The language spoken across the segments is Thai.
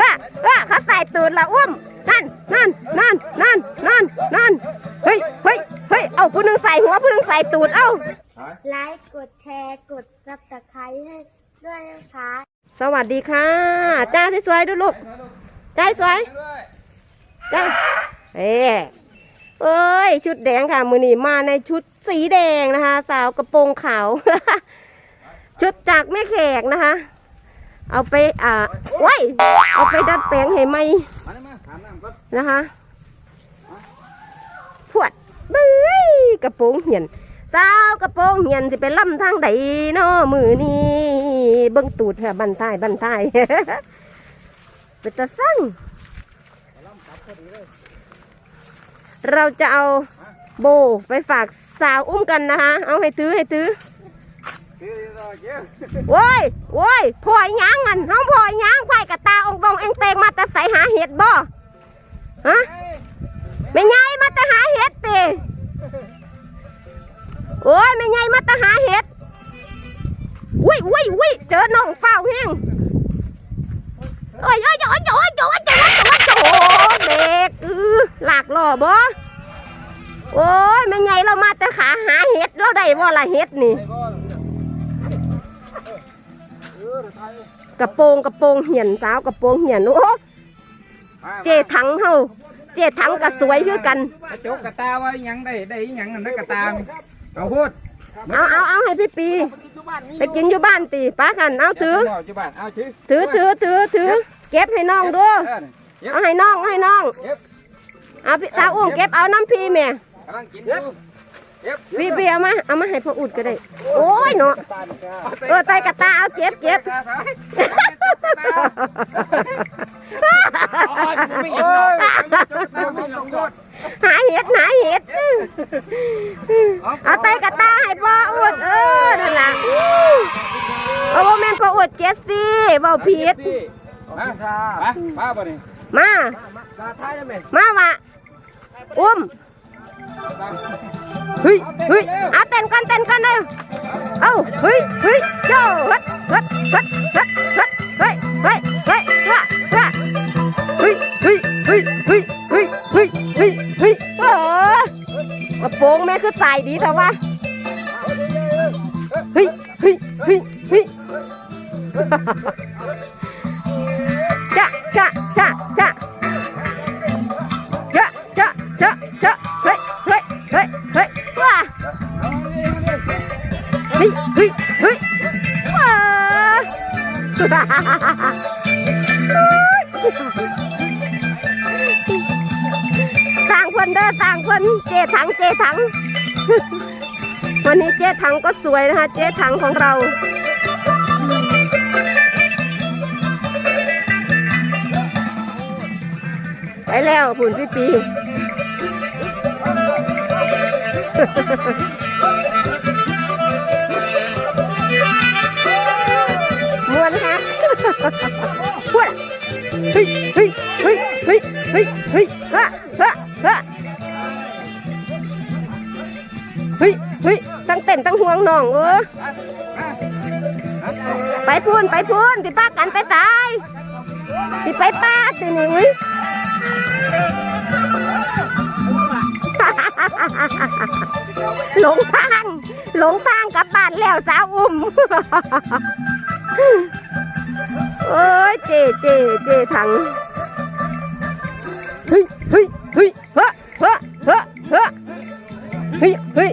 ว่าว่าเขาใส่ตูดละอุ้มนั่นนั่นนั่นนั่นนั่นนั่นเฮ้ยเฮ้ยเฮ้ยเอาผู้หนึงใส่หัวผู้หนึงใส่ตูดเอ้า ไลค์กดแชร์กดซับสไครต์ให้ด้วยนะคะ สวัสดีค่ะ จ้าสวยๆดูลูกจ้าสวยจ้าเอ้เอ้ย ชุดแดงค่ะ มือนีมาในชุดสีแดงนะคะ สาวกระโปรงขาว ชุดจากแม่แขกนะคะ เอาไปอ่าว้ายเอาไปดัดแปลงให้ไหมนะคะพวดเบ้ยกระโปรงเหียนสาวกระโปรงเหียนสิไปล่ำทางใดเนาะมือนี้เบิ้งตูดค่ะบันท้ายบันท้ายเป็นตาสั่งเราจะเอาโบไปฝากสาวอุ้มกันนะคะ เอาให้ถือให้ถือคือ โว้ยโว้ยพอยยางมันห้องพอยยางไฟกระตาองตองเองเตงมาแต่ใส่หาเห็ดบ่ฮะไม่ไงมาแต่หาเห็ดตีโอ้ยไม่ไงมาแต่หาเห็ดวุ้ยวุ้ยอุ้ยเจอน้องเฝ้าเฮงโอ้ยโอ้ยโอ้ยโอ้ยโอ้ยโอ้ยโอ้ยเด็กอือหลากล่อบ่โอ้ยไม่ไงเรามาแต่ขาหาเห็ดเราได้บ่ละเห็ดนี่ กระโปรงกระโปรงเหียนสาวกระโปรงเหียนโอ้เจถังเฮาเจถังก็สวยคือกันกระจกกระตาว่าหยังได้ได้หยังนั่นได้กระตามเอาพูดเอาเอาเอาให้พี่ปีไปกินอยู่บ้านตีป้าขันเอาถือจุบ้านเอาถือถือถือถือถือเก็บให้น้องดูเอาให้น้องเอาให้น้องเก็บเอาพี่สาวอุ้มเก็บเอาน้ำพีแม่กำลังกิน อยู่เก็บพี่ปีเอามาเอามาให้พ่ออุดก็ได้ โอ้ยเนาะเออไตกระตาเอาเก็บเก็บตาสายโอ้ยไม่เห็นหรอกตาไม่ลงยอดหาเห็ดหาเห็ดเอาไตกระตาให้พ่ออุดเออนั่นล่ะเอาโมเมนพ่ออุดเจ็ดสิเบาผิดมามามาบ่นี่มาตาท้ายได้ไหมมาวะอุ้ม เฮ้ยเฮ้ยเอาเต้นกันเต้นกันเลยเอ้าเฮ้ยเฮ้ยโย่ฮัดฮัดฮัดฮัดฮัดเฮ้ยเฮ้ยเฮ้ยว้าว้าเฮ้ยเฮ้ยเฮ้ยเฮ้ยเฮ้ยเฮ้ยเฮ้ยเฮ้ยโอ้กระโปรงแม่คือใส่ดีแต่ว่าเฮ้ยเฮ้ยเฮ้ยเฮ้ย ต่างคนเด้อต่างคนเจ๊ถังเจ๊ถัง วันนี้เจ๊ถังก็สวยนะคะ เจ๊ถังของเราไปแล้วผุนพี่ปี พูดเฮ้ยเฮ้ยเฮ้ยเฮ้ยเฮ้ยเฮ้ยฮะฮะฮะเฮ้ยเฮ้ยตั้งเต้นตั้งห่วงน้องเออไปพูนไปพูนที่ป้ากันไปตายที่ไปป้าสินี่อุ้ยหลงทางหลงทางกลับบ้านแล้วสาวอุ้ม เอ้ยเจเจเจถังเฮ้ยเฮ้ยเฮ้ยเฮ้เฮ้เฮ้เฮ้เฮ้ยเฮ้ย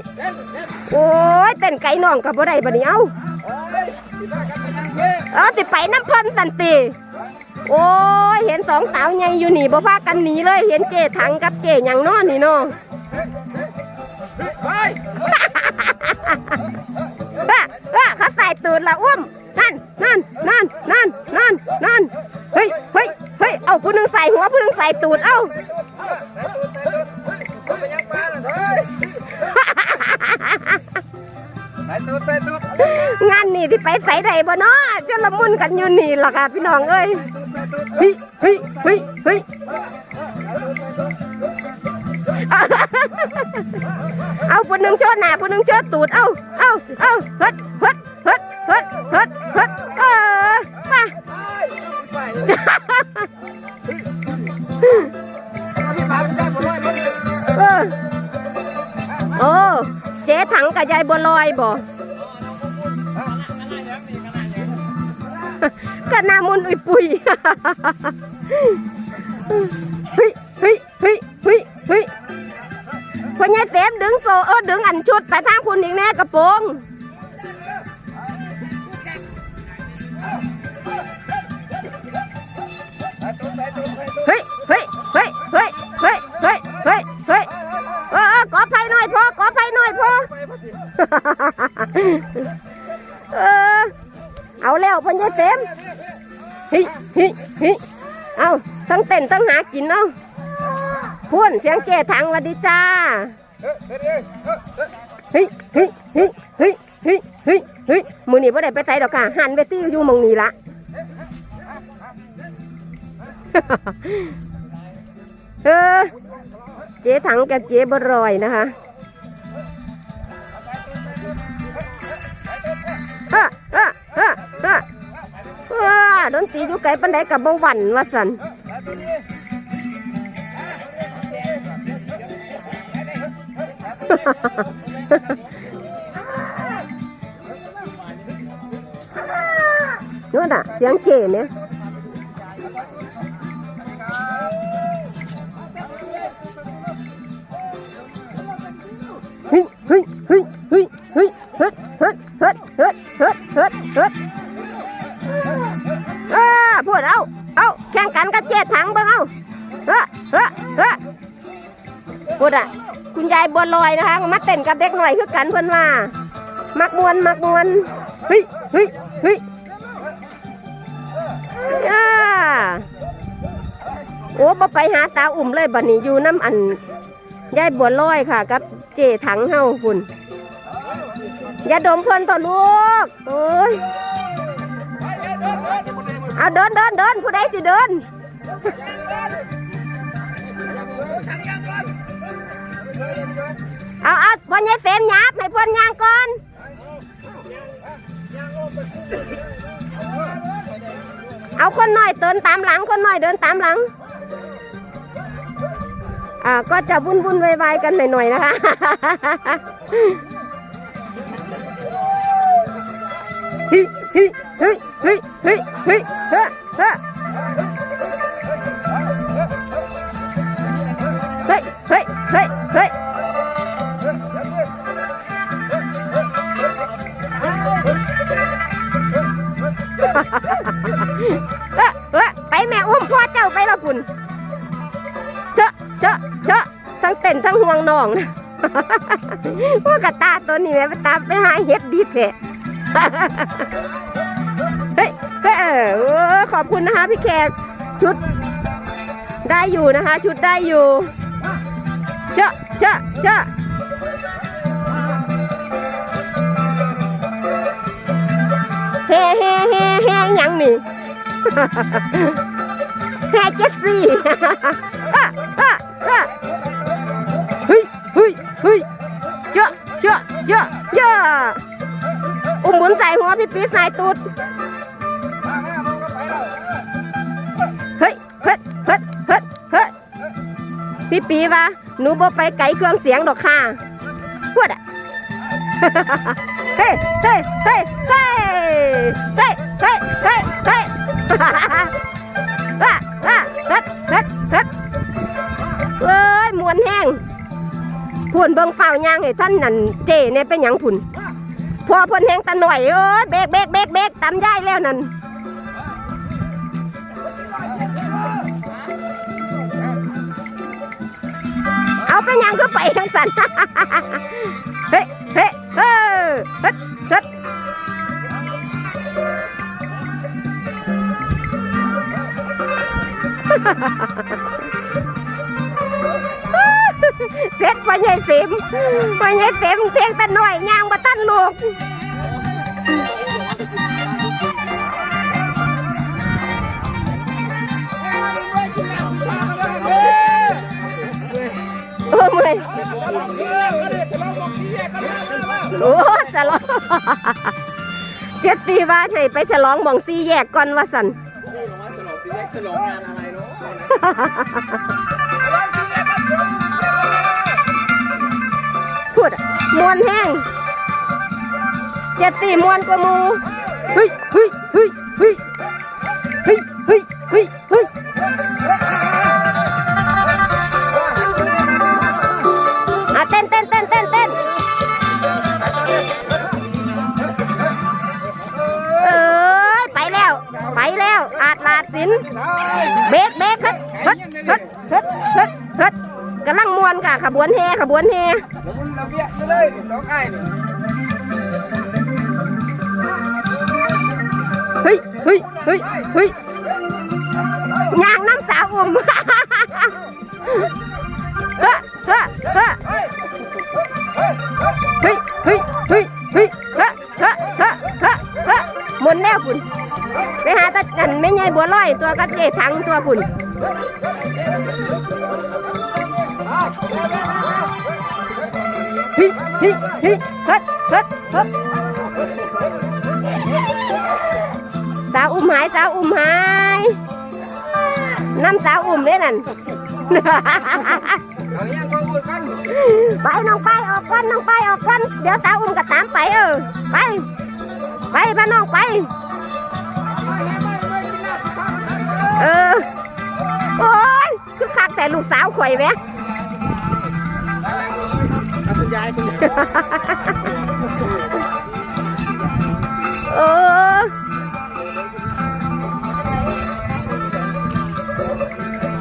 โอ้ยเต้นไก่น้องกับบ่ได้บัดนี้เอ้าเออสิไปน้ำเพ่นสันติโอ้ยเห็นสองสาวใหญ่อยู่นี่บ่พากันหนีเลย เห็นเจถังกับเจหยังนอนนี่เนาะ บ่เนาะจนละมุนกันอยู่นี่ล่ะค่ะพี่น้องเอ้ยเฮ้ยเฮ้ยเฮ้ยเฮ้ยเอาผู้หนึงโชดหน้าผู้หนึงโชดตูดเอ้าเอ้าเอ้าเฮ็ดเฮ็ดเฮ็ดเฮ็ดเฮ็ดเฮ็ดเออมาพี่ปาไม่ได้บ่ร้อยบ่เออโอ้เจ๊ถังกับยายบัวลอยบ่ ก็หนามุนอุยปุยเฮ้ยเฮ้ยเฮ้ยเฮ้ยเฮ้ยพ่อใหญ่เต็มดึงโซเออดึงอันชุดไปทางพุ่นอีกแน่กระโปรงเฮ้ยเฮ้ยเฮ้ยเฮ้ยเฮ้ยเฮ้ยเฮ้ยเฮ้ยเออเออขอไฟหน่อยพ่อขอไฟหน่อยพ่อเออ เอาแล้วพ่อใหญ่เต็มเฮ้ยเฮ้ยเฮ้ยเอาทั้งเต้นทั้งหากินเอาพุ่นเสียงเจ๊ถังวัดดีจ้าเฮ้ยเฮ้ยเฮ้ยเฮ้ยเฮ้ยเฮ้ยเฮ้ยมือนี่บ่ได้ไปไสดอกค่ะหันไปตี้อยู่มองนี้ละเออเจ๊ถังกับเจ๊บรอยนะคะ ดนตรีอยู่ไกลปันไดกับบ่หวันว่าสันนู่นน่ะ เสียงเจ๋เนี่ยเฮ้ย ต้นกับเด็กหน่อยคือกันเพื่อนว่า มักมวนมักมวนเฮ้ยเฮ้ยเฮ้ยอ่าโอ้บ่ไปหาตาอุ่มเลยบัดนี้อยู่น้ำอันยายบัวลอยค่ะ กับเจถังเฮาคุณอย่าดมเพิ่นต่อลูกโอ้ยเอาเดินเดินเดินผู้ใดสิเดิน เอาเอาพ่อใหญ่เต็มหยาบให้เพิ่นย่างก่อนเอาคนน้อยเดินตามหลังคนน้อยเดินตามหลังอ่าก็จะวุ่นวุ่นวายๆกันหน่อยๆนะคะเฮ้ยเฮ้ยเฮ้ยเฮ้ยเฮ้ยเฮ้ยเฮ้ยเฮ้ยเฮ้ยเฮ้ย น้องว่ากระตาตัวนี้แม่ไปตามไปหาเห็ดดีเถอะเฮ้ยเฮ้ยเออเออขอบคุณนะคะพี่แขกชุดได้อยู่นะคะ ชุดได้อยู่ เจาะเจาะเจาะเฮ่เฮ่เฮ่เฮ่ยังนี่แฮ่เจ็ดสี่ เฮ้ยเฮ้ยเจาะเจาะเจาะเจาะอุ้มหมุนใส่หัวพี่ปี๊ดใส่ตูดเฮ้ยเฮ้ยเฮ้ยเฮ้ยเฮ้ยพี่ปีว่าหนูบ่ไปไกลเครื่องเสียงดอกค่ะพูดอะเฮ้ยเฮ้ยเฮ้ยเฮ้ยเฮ้ยเฮ้ยเฮ้ย พุ่นเบิ่งเฝ้าย่างให้ท่านนั่นเจเนี่ยเป็นหยังพุ่นพอพิ่นแห้งตะหน่อยเอ้ยเบกเบกเบกเบกตามย่ายแล้วนั่นเอาเป็นหยังคือไปทั้งสันเฮ้ยเฮ้ยเฮ้ยเฮ็ดเฮ็ด เสร็จพ่อใหญ่เต็มพ่อใหญ่เต็มเพียงแต่น้อยย่างมาตั้นลูกโอ้เมื่อยโอ้จะร้องเจ็ดตีว่าให้ไปฉลองหมองซีแยกก่อนว่าสันฉลองงานอะไรเนาะ มวนแห้งเจ็ดสี่มวนกว่าหมูเฮ้ยเฮ้ยเฮ้ยเฮ้ยเฮ้ยเฮ้ยเฮ้ยเฮ้ยอะเต้นเต้นเต้นเต้นเต้นเอ้ยไปแล้ว ไปแล้ว อาจลาดสินเบรกเบรกฮึดฮึดฮึดฮึดฮึดฮึดกำลังมวนค่ะขบวนแห่ขบวนแห่หมุน ระเบียดไปเลยสองไอ้นี่เฮ้ยเฮ้ยเฮ้ยเฮ้ยยางน้ำสาวอมเฮ้อเฮ้อเฮ้อเฮ้ยเฮ้ยเฮ้ยเฮ้ยเฮ้อเฮ้อเฮ้อเฮ้อเฮ้อหมุนแนวคุณไปหาตาจันไม่ใหญ่บัวลอยตัวกระเจทั้งตัวคุณเฮ้ยเฮ้ยเฮ้ยเฮ้ยเฮ้ยเฮ้ยสาวอุ้มหายสาวอุ้มหายน้ำสาวอุ้มเด้นั่นไปน้องไปออกก่อนน้องไปออกก่อนเดี๋ยวสาวอุ้มก็ตามไปเออไป ไปบ้านน้องไป เออโอ้ยคือคักแต่ลูกสาวข่อยแหมคุณ ยายคุณเออ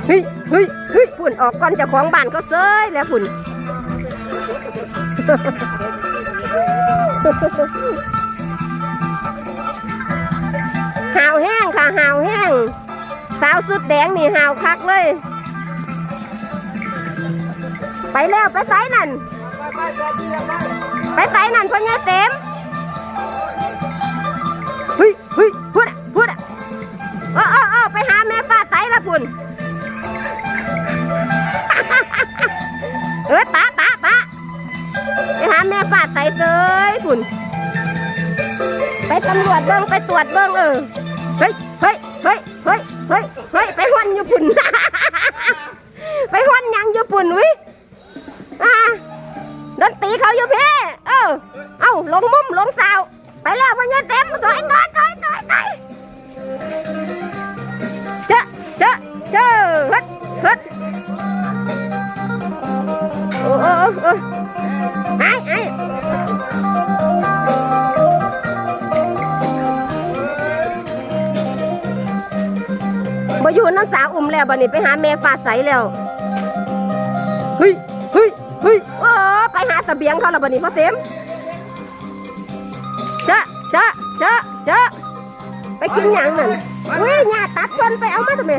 เฮ้ยเฮ้ยเฮ้ยฝุ่นออกก่อนจ้าของบ้านก็เซยแล้วฝุ่นหาวแห้งค่ะหาวแห้ง สาวสุดแดงนี่หาวคักเลย ไปแล้วไปไสนั่น ไปไสนั่นพ่อใหญ่เต็มเฮ้ยเฮ้ยพูดอะพูดอะเออเออเออไปหาแม่ฟ้าไสละพุ่นเอ้ยป้าป้าป้าไปหาแม่ฟ้าไสเตยพุ่นไปตำรวจเบิ้งไปตรวจเบิ้งเออาอยู่พี่ เออ เอ้าลงมุมลงเสาว ไปแล้วพญาเต็มถอยถอยถอยถอยถอยเจอเจอเจอฮึดฮึดโอ้โอ้โอ้ไอ้ไอ้บ่อยู่น้องสาวอุ้มแล้วบัดนี้ไปหาแม่ฟาใสแล้ว เฮ้ยเฮ้ย เฮ้ยโอ้ไปหาเสบียงเขาแล้วบัดนี้พ่อเต็มจ้าจ้าจ้าจ้าไปกินหยังนั่นอุ้ยหญ้าตัดเพิ่นไปเอามาทำไม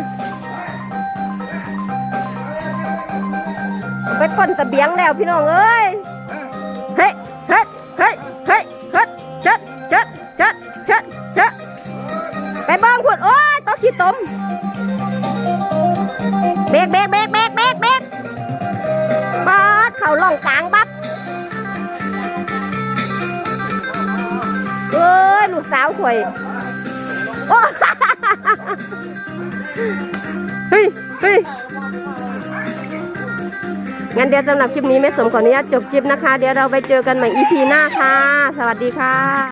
ไปปล้นเสบียงแล้วพี่น้องเอ้ยเฮ้ยเฮ้ยเฮ้ยเฮ้ยเฮ้ยจ๊ดจ๊ดจ๊ดจ๊ดจ๊ดไปบ้างพุ่นโอ้ยตกขี้ตม ลูกสาวข่อยโอ้เฮ้ยเฮ้ยงั้นเดี๋ยวสำหรับคลิปนี้แม่สมขออนุญาตจบคลิปนะคะ เดี๋ยวเราไปเจอกันใหม่ EP หน้าค่ะ สวัสดีค่ะ